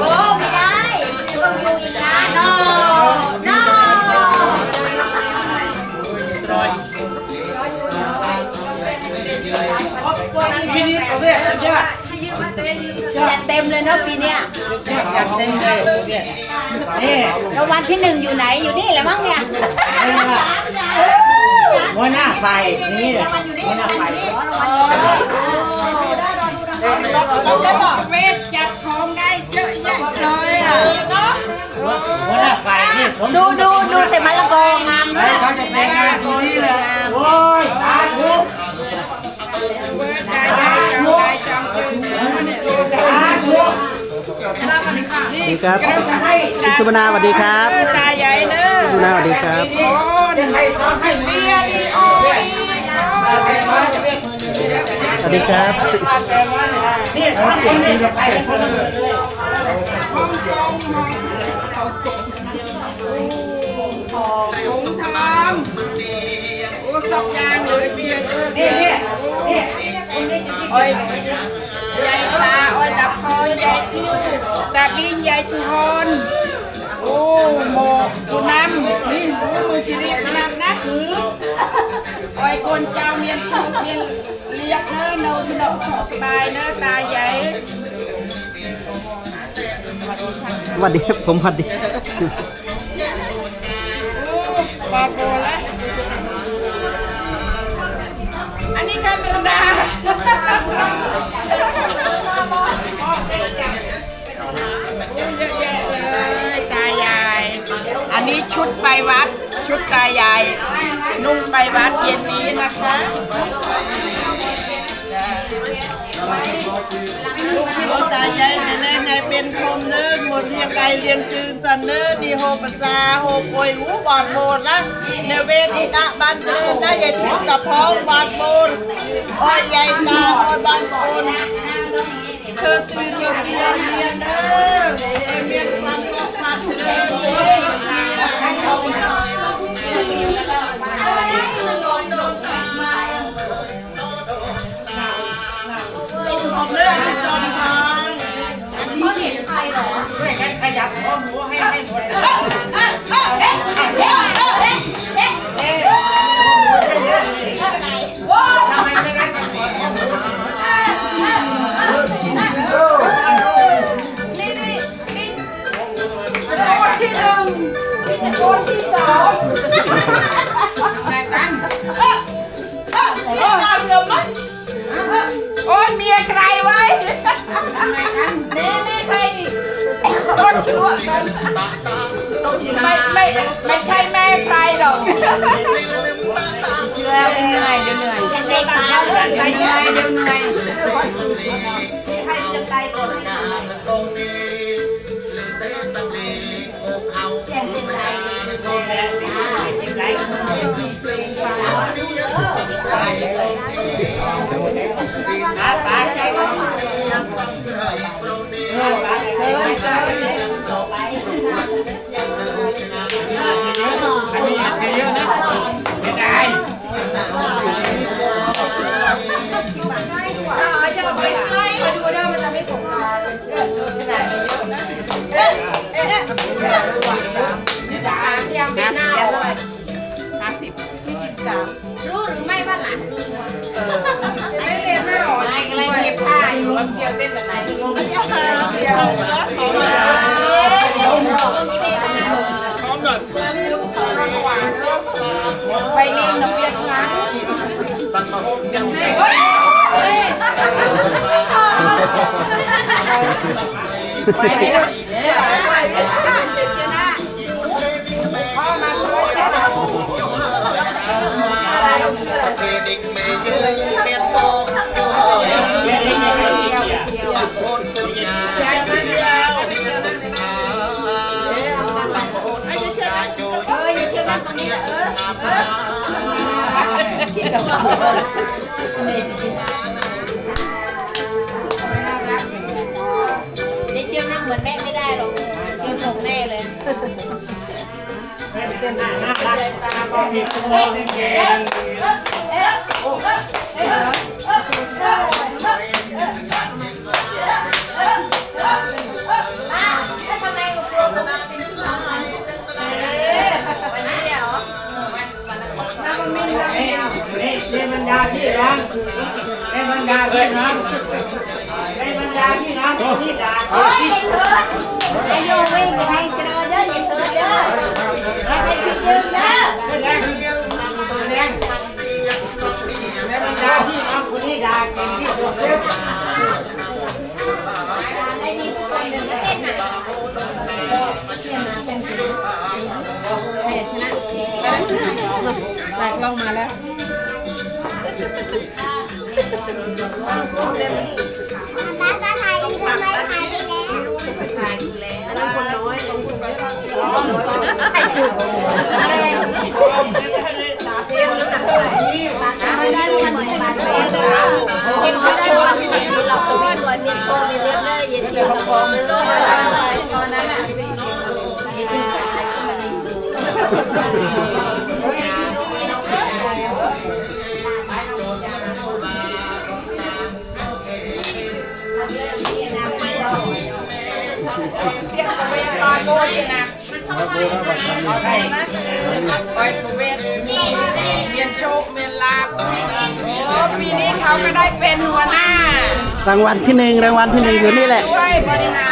โอ้ไม่ได้ต้องอยู่อีกนา นโนโนสบายทีนี้เอาเนี่ยสุดยอดจัดเต็มเลยเนาะปีเนี้ยจัดเต็มเลยเนี่ยนี่แล้ววันที่หนึ่งอยู่ไหนอยู่นี่แหละมั้งเนี่ยหัวหน้าไฟนี่แหละหัวหน้าไฟเราได้บอกเวทจัดของได้เยอะแยะเลยอะเนาะหัวหน้าไฟนี่ผมดูดูดูแต่มะละกองามแล้มาวกเขาจะแต่งงานที่นี่เลยโอ้ยสาธุ ดีครับเราจะให้คุณสุวรรณาสวัสดีครับตาใหญ่เนอะคุณนาสวัสดีครับโอ้นี่ใครสอนให้เบียร์ดีโอ้ยสวัสดีครับนี่สอนคนนี้จะใส่คนเลยฮ่องกงฮ่องกงทามโอ้สองอย่างเลยเบียร์นี่นี่นี่โอ้ยยายตาโอ้ย ตาพรยายทิวตาบินยายชนโอ้โมกูนำนี่โอ้มือสิรินำนะโอ้ยคนเจ้าเมียนทูเมียนเรียกเนอะเนาเนาสบายเนอะตาใหญ่สวัสดีครับผมสวัสดีโอ้ปอดโบละอันนี้คาเมรดา นนี้ชุดไปวัด ชุดตายาย นุ่งไปวัดเย็นนี้นะคะจ้ะลูกพี่ลูกตายายให้แน่ไงเป็นพรมเนื้อหมดเรียงไกลเรียงจืนสันเนื้อดีโฮปะซาโฮปวยหูบอดโบดนะเนเวทินะบันเจริญนะยายทุกกับพ้องบอดโบดอ้อยยายตาอ้อยบานคน เธอซื้อเธอเสียเมียเด้อเอเมียนความก็ความเจริญ จับหัวหมูให้ให้หมดทำไมไม่รักกันก่อนคนที่หนึ่งคนที่สอง ไม่ไม่ไม่ใช่แม่ใครหรอกเชื่อเหนื่อยเดี๋ยวเหนื่อยยังเด็กมาเดี๋ยวเหนื่อยเดี๋ยวเหนื่อยให้จะตายก่อนต ยังเป็นหน้าห้าสิบยี่สิบสามรู้หรือไม่ว่าหลานกูไม่เรียนไม่หรอไม่กำลังเก็บผ้าอยู่เชียวเต้นแบบไหนเดียวไปนี่น้ำเบียร์ครั้งเอออย่าเชื่อนั่งตรงนี้ ได้เชื่อมนั่งเหมือนแม่ไม่ได้หรอกเชื่อมหลง นี่นี่เป็นบรรดาพี่น้องเป็นบรรดาพี่น้องเป็นบรรดาพี่น้องที่ด่าโอ้ยเถิดไอ้โยวิ่งไปให้เจริญเด้ออย่าเถิดเด้อให้คิดยืนเด้อแดงแดงเป็นบรรดาพี่น้องคนที่ด่าเก่งที่สุดเลยไอ้นี่ทุกคนเดินเต้นอะไม่ได้รางวัลที่มาด้วยเห็นเขาได้นชว์มีเลือดเลยอย่าเชีย ร์กับผมเลยตอนนั้นอะอย่าเชียร์กับใครก็มาดีไปเว เมียนโชคเมียนลาบโอ้ปีนี้เขาก็ได้เป็นหัวหน้ารางวัลที่หนึ่งรางวัลที่หนึ่งอยู่นี่แหละ ด้วยบริหาร